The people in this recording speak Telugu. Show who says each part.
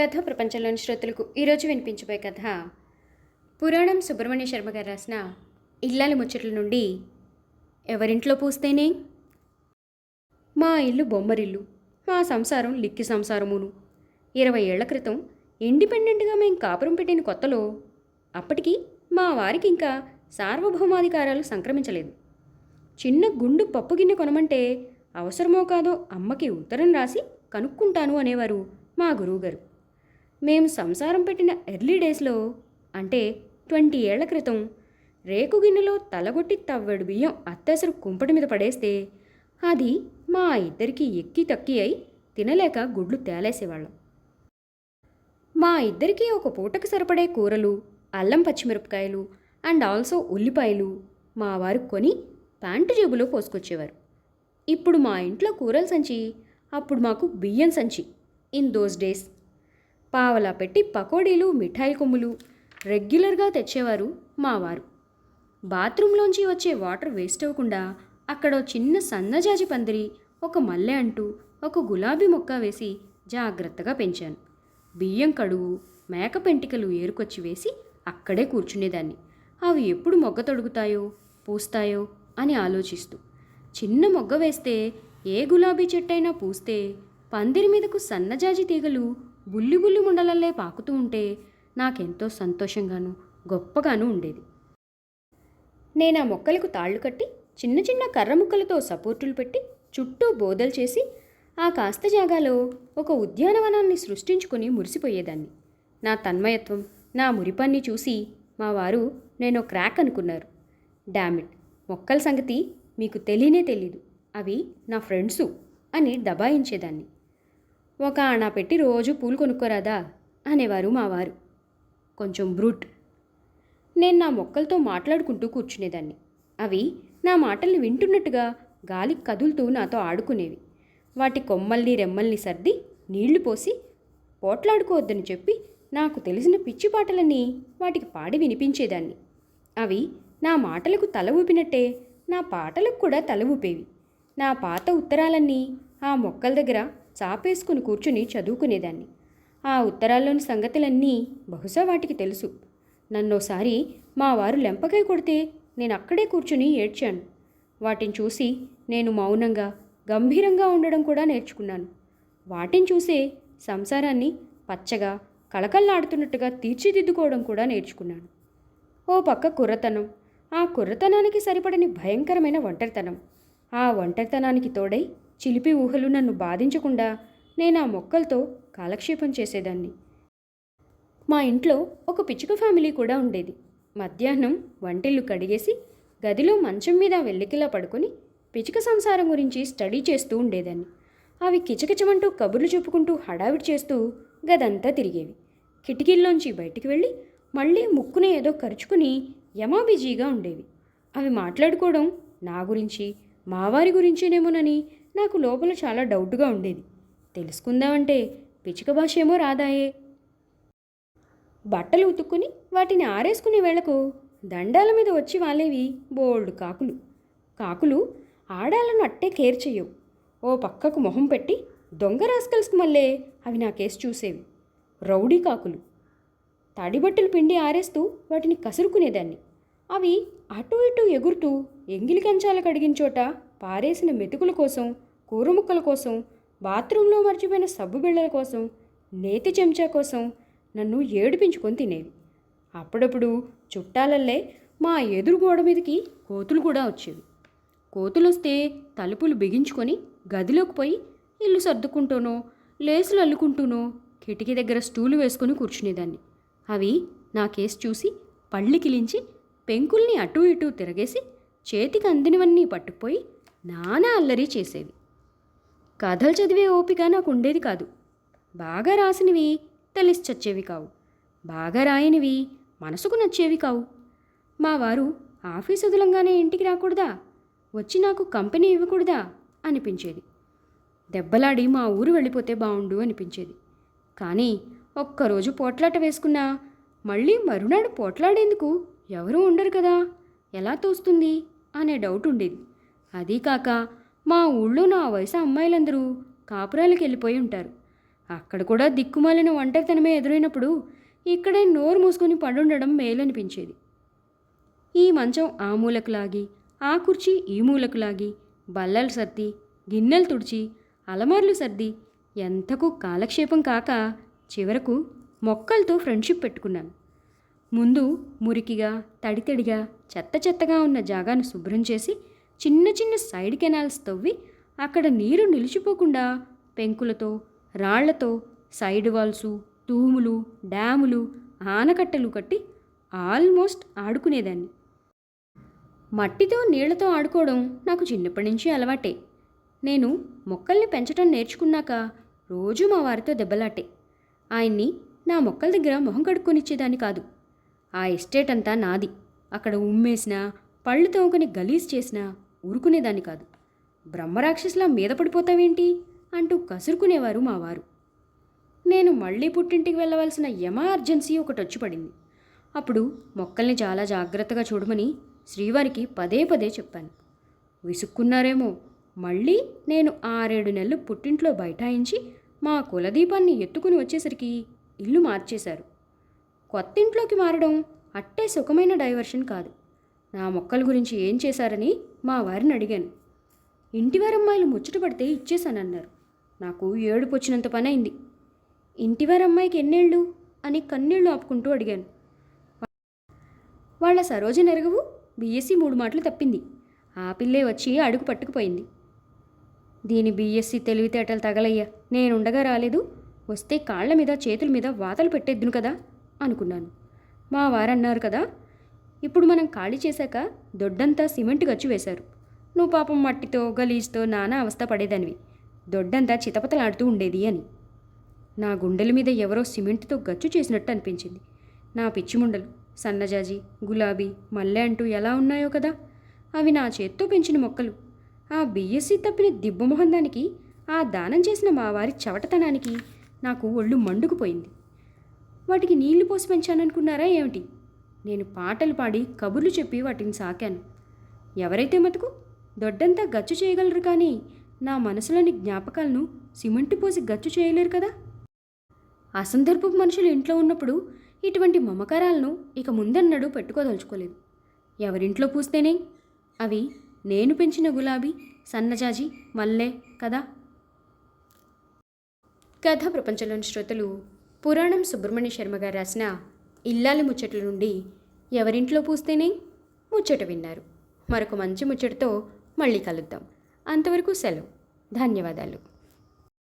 Speaker 1: కథ ప్రపంచంలోని శ్రోతలకు ఈరోజు వినిపించబోయే కథ. పురాణం సుబ్రహ్మణ్య శర్మ గారు రాసిన ఇల్లాలి ముచ్చట్ల నుండి ఎవరింట్లో పూస్తేనే? మా ఇల్లు బొమ్మరిల్లు మా సంసారం లిక్కి సంసారమును. ఇరవై ఏళ్ళ క్రితం ఇండిపెండెంట్గా మేము కాపురం పెట్టిన కొత్తలో అప్పటికి మా వారికి ఇంకా సార్వభౌమాధికారాలు సంక్రమించలేదు. చిన్న గుండు పప్పు గిన్నె కొనమంటే అవసరమో కాదో అమ్మకి ఉత్తరం రాసి కనుక్కుంటాను అనేవారు మా గురువుగారు. మేము సంసారం పెట్టిన ఎర్లీ డేస్లో అంటే ట్వంటీ ఏళ్ళ క్రితం రేకు గిన్నెలో తలగొట్టి తవ్వెడు బియ్యం అత్తెసరు కుంపటి మీద పడేస్తే అది మా ఇద్దరికి ఎక్కి తక్కి అయి తినలేక గుడ్లు తేలేసేవాళ్ళం. మా ఇద్దరికీ ఒక పూటకు సరిపడే కూరలు అల్లం పచ్చిమిరపకాయలు అండ్ ఆల్సో ఉల్లిపాయలు మా వారు కొని ప్యాంటు జేబులో పోసుకొచ్చేవారు. ఇప్పుడు మా ఇంట్లో కూరల సంచి అప్పుడు మాకు బియ్యం సంచి. ఇన్ దోస్ డేస్ పావలా పెట్టి పకోడీలు మిఠాయి కొమ్ములు రెగ్యులర్గా తెచ్చేవారు మా వారు బాత్రూంలోంచి వచ్చే వాటర్ వేస్ట్ అవ్వకుండా అక్కడ చిన్న సన్నజాజి పందిరి ఒక మల్లె అంటూ ఒక గులాబీ మొక్క వేసి జాగ్రత్తగా పెంచాను. బియ్యం కడుగు మేక పెంటికలు ఏరుకొచ్చి వేసి అక్కడే కూర్చునేదాన్ని. అవి ఎప్పుడు మొగ్గ తొడుగుతాయో పూస్తాయో అని ఆలోచిస్తూ. చిన్న మొగ్గ వేస్తే ఏ గులాబీ చెట్టైనా పూస్తే పందిరి మీదకు సన్నజాజి తీగలు బుల్లి బుల్లి ముండలల్లే పాకుతూ ఉంటే నాకెంతో సంతోషంగాను గొప్పగాను ఉండేది. నేను ఆ మొక్కలకు తాళ్ళు కట్టి చిన్న చిన్న కర్ర ముక్కలతో సపోర్టులు పెట్టి చుట్టూ బోదలు చేసి ఆ కాస్త జాగాలో ఒక ఉద్యానవనాన్ని సృష్టించుకుని మురిసిపోయేదాన్ని. నా తన్మయత్వం నా మురిపాన్ని చూసి మా వారు నేను క్రాక్ అనుకున్నారు. డామిట్ మొక్కల సంగతి మీకు తెలియనే తెలీదు. అవి నా ఫ్రెండ్సు అని దబాయించేదాన్ని. ఒక ఆణ పెట్టి రోజు పూలు కొనుక్కోరాదా? అనేవారు మావారు. కొంచెం బ్రూట్. నేను నా మొక్కలతో మాట్లాడుకుంటూ కూర్చునేదాన్ని. అవి నా మాటల్ని వింటున్నట్టుగా గాలి కదులుతూ నాతో ఆడుకునేవి. వాటి కొమ్మల్ని రెమ్మల్ని సర్ది నీళ్ళు పోసి పోట్లాడుకోవద్దని చెప్పి నాకు తెలిసిన పిచ్చి పాటలన్నీ వాటికి పాడి వినిపించేదాన్ని. అవి నా మాటలకు తల ఊపినట్టే నా పాటలకు కూడా తల ఊపేవి. నా పాత ఉత్తరాలన్నీ ఆ మొక్కల దగ్గర చాపేసుకుని కూర్చుని చదువుకునేదాన్ని. ఆ ఉత్తరాల్లోని సంగతులన్నీ బహుశా వాటికి తెలుసు. నన్నోసారి మా వారు లెంపకై కొడితే నేను అక్కడే కూర్చుని ఏడ్చాను. వాటిని చూసి నేను మౌనంగా గంభీరంగా ఉండడం కూడా నేర్చుకున్నాను. వాటిని చూసే సంసారాన్ని పచ్చగా కళకళలాడుతున్నట్టుగా తీర్చిదిద్దుకోవడం కూడా నేర్చుకున్నాను. ఓ పక్క కుర్రతనం. ఆ కుర్రతనానికి సరిపడని భయంకరమైన ఒంటరితనం. ఆ ఒంటరితనానికి తోడై చిలిపి ఊహలు నన్ను బాధించకుండా నేను ఆ మొక్కలతో కాలక్షేపం చేసేదాన్ని. మా ఇంట్లో ఒక పిచ్చుక ఫ్యామిలీ కూడా ఉండేది. మధ్యాహ్నం వంటిల్లు కడిగేసి గదిలో మంచం మీద వెల్లికిలా పడుకొని పిచ్చుక సంసారం గురించి స్టడీ చేస్తూ ఉండేదాన్ని. అవి కిచకిచమంటూ కబుర్లు చెప్పుకుంటూ హడావిడి చేస్తూ గదంతా తిరిగేవి. కిటికీల్లోంచి బయటికి వెళ్ళి మళ్ళీ ముక్కున ఏదో ఖర్చుకుని యమాబిజీగా ఉండేవి. అవి మాట్లాడుకోవడం నా గురించి మావారి గురించేనేమోనని నాకు లోపల చాలా డౌట్గా ఉండేది. తెలుసుకుందామంటే పిచ్చుక భాష ఏమో రాదాయే. బట్టలు ఉతుక్కుని వాటిని ఆరేసుకునే వేళకు దండాల మీద వచ్చి వాలేవి బోల్డ్ కాకులు. కాకులు ఆడాలను అట్టే కేర్ చెయ్యవు. ఓ పక్కకు మొహం పెట్టి దొంగ రాస్కల్స్కి మళ్ళీ అవి నా కేసు చూసేవి. రౌడీ కాకులు. తడిబట్టలు పిండి ఆరేస్తూ వాటిని కసురుకునేదాన్ని. అవి అటు ఇటు ఎగురుతూ ఎంగిలి కంచాల కడిగిన చోట పారేసిన మెతుకుల కోసం కూర ముక్కల కోసం బాత్రూంలో మర్చిపోయిన సబ్బు బిళ్ళల కోసం నేతి చెంచా కోసం నన్ను ఏడిపించుకొని తినేవి అప్పుడప్పుడు చుట్టాలల్లే మా ఎదురు గోడ మీదకి కోతులు కూడా వచ్చేవి. కోతులు వస్తే తలుపులు బిగించుకొని గదిలోకి పోయి ఇల్లు సర్దుకుంటూనో లేసులు అల్లుకుంటూనో కిటికీ దగ్గర స్టూలు వేసుకొని కూర్చునేదాన్ని. అవి నా కేసు చూసి పళ్ళికిలించి పెంకుల్ని అటూ ఇటూ తిరగేసి చేతికి అందినవన్నీ పట్టుకుపోయి నానా అల్లరి చేసేవి. కథలు చదివే ఓపిక నాకు ఉండేది కాదు. బాగా రాసినవి తెలిసి చచ్చేవి కావు. బాగా రాయనివి మనసుకు నచ్చేవి కావు. మా వారు ఆఫీస్ వదులంగానే ఇంటికి రాకూడదా? వచ్చి నాకు కంపెనీ ఇవ్వకూడదా? అనిపించేది. దెబ్బలాడి మా ఊరు వెళ్ళిపోతే బాగుండు అనిపించేది. కానీ ఒక్కరోజు పోట్లాట వేసుకున్నా మళ్ళీ మరునాడు పోట్లాడేందుకు ఎవరూ ఉండరు కదా? ఎలా తోస్తుంది? అనే డౌట్ ఉండేది అదీ కాక మా ఊళ్ళో నా వయసు అమ్మాయిలందరూ కాపురాలకు వెళ్ళిపోయి ఉంటారు. అక్కడ కూడా దిక్కుమాలిన ఒంటరితనమే ఎదురైనప్పుడు ఇక్కడే నోరు మూసుకొని పడుండడం మేలనిపించేది. ఈ మంచం ఆ మూలకు లాగి ఆ కుర్చీ ఈ మూలకు లాగి బల్లలు సర్ది గిన్నెలు తుడిచి అలమార్లు సర్ది ఎంతకు కాలక్షేపం కాక చివరకు మొక్కలతో ఫ్రెండ్షిప్ పెట్టుకున్నాను. ముందు మురికిగా తడితడిగా చెత్త చెత్తగా ఉన్న జాగాను శుభ్రం చేసి చిన్న చిన్న సైడ్ కెనాల్స్ తవ్వి అక్కడ నీరు నిలిచిపోకుండా పెంకులతో రాళ్ళతో సైడ్ వాల్సు తూములు డ్యాములు ఆనకట్టలు కట్టి ఆల్మోస్ట్ ఆడుకునేదాన్ని. మట్టితో నీళ్ళతో ఆడుకోవడం నాకు చిన్నప్పటి నుంచి అలవాటే. నేను మొక్కల్ని పెంచడం నేర్చుకున్నాక రోజు మా వారితో దెబ్బలాటే. ఆయన్ని నా మొక్కల దగ్గర మొహం కడుక్కొనిచ్చేదాన్ని కాదు. ఆ ఎస్టేట్ అంతా నాది. అక్కడ ఉమ్మేసినా పళ్ళు తోముకొని గలీజ్ చేసినా ఊరుకునేదాన్ని కాదు. బ్రహ్మరాక్షసులా మీద పడిపోతావేంటి? అంటూ కసురుకునేవారు మా వారు. నేను మళ్ళీ పుట్టింటికి వెళ్ళవలసిన ఎమర్జెన్సీ ఒకటి వచ్చి పడింది. అప్పుడు మొక్కల్ని చాలా జాగ్రత్తగా చూడమని శ్రీవారికి పదే పదే చెప్పాను. విసుక్కున్నారేమో. మళ్ళీ నేను ఆరేడు నెలలు పుట్టింట్లో బైఠాయించి మా కులదీపాన్ని ఎత్తుకుని వచ్చేసరికి ఇల్లు మార్చేశారు. కొత్తింట్లోకి మారడం అట్టే సుఖమైన డైవర్షన్ కాదు. నా మొక్కల గురించి ఏం చేశారని మా వారిని అడిగాను. ఇంటివారమ్మాయిలు ముచ్చట పడితే ఇచ్చేశానన్నారు. నాకు ఏడుపు వచ్చినంత పని అయింది ఇంటివారమ్మాయికి ఎన్నేళ్ళు అని కన్నీళ్ళు ఆపుకుంటూ అడిగాను. వాళ్ళ సరోజ నెరగవు బీఎస్సీ మూడు మాటలు తప్పింది. ఆ పిల్లే వచ్చి అడుగు పట్టుకుపోయింది. దీని బీఎస్సీ తెలివితేటలు తగలయ్యా. నేనుండగా రాలేదు. వస్తే కాళ్ళ మీద చేతుల మీద వాతలు పెట్టేద్దును కదా అనుకున్నాను. మా వారన్నారు కదా ఇప్పుడు మనం ఖాళీ చేశాక దొడ్డంతా సిమెంట్ గచ్చు వేశారు. నువ్వు పాపం మట్టితో గలీజ్తో నానా అవస్థ పడేదానివి. దొడ్డంతా చితపతలాడుతూ ఉండేది అని. నా గుండెల మీద ఎవరో సిమెంట్తో గచ్చు చేసినట్టు అనిపించింది. నా పిచ్చిముండలు సన్నజాజి గులాబీ మల్లె అంటూ ఎలా ఉన్నాయో కదా? అవి నా చేత్తో పెంచిన మొక్కలు. ఆ బిఎస్సీ తప్పిన దిబ్బమొహం దానికి ఆ దానం చేసిన మా వారి చవటతనానికి నాకు ఒళ్ళు మండుకుపోయింది. వాటికి నీళ్ళు పోసి పెంచాననుకున్నారా ఏమిటి? నేను పాటలు పాడి కబుర్లు చెప్పి వాటిని సాకాను. ఎవరైతే మటుకు దొడ్డంతా గచ్చు చేయగలరు కానీ నా మనసులోని జ్ఞాపకాలను సిమెంటు పోసి గచ్చు చేయలేరు కదా? అసందర్భపు మనుషులు ఇంట్లో ఉన్నప్పుడు ఇటువంటి మమకారాలను ఇక ముందన్నడు పెట్టుకోదలుచుకోలేదు. ఎవరింట్లో పూస్తేనే? అవి నేను పెంచిన గులాబీ సన్నజాజి మల్లె కదా? కథ ప్రపంచంలోని శ్రోతలు పురాణం సుబ్రహ్మణ్య శర్మ గారు రాసిన ఇల్లాలి ముచ్చట్ల నుండి ఎవరింట్లో పూస్తేనే ముచ్చట విన్నారు. మరొక మంచి ముచ్చటతో మళ్ళీ కలుద్దాం. అంతవరకు సెలవు. ధన్యవాదాలు.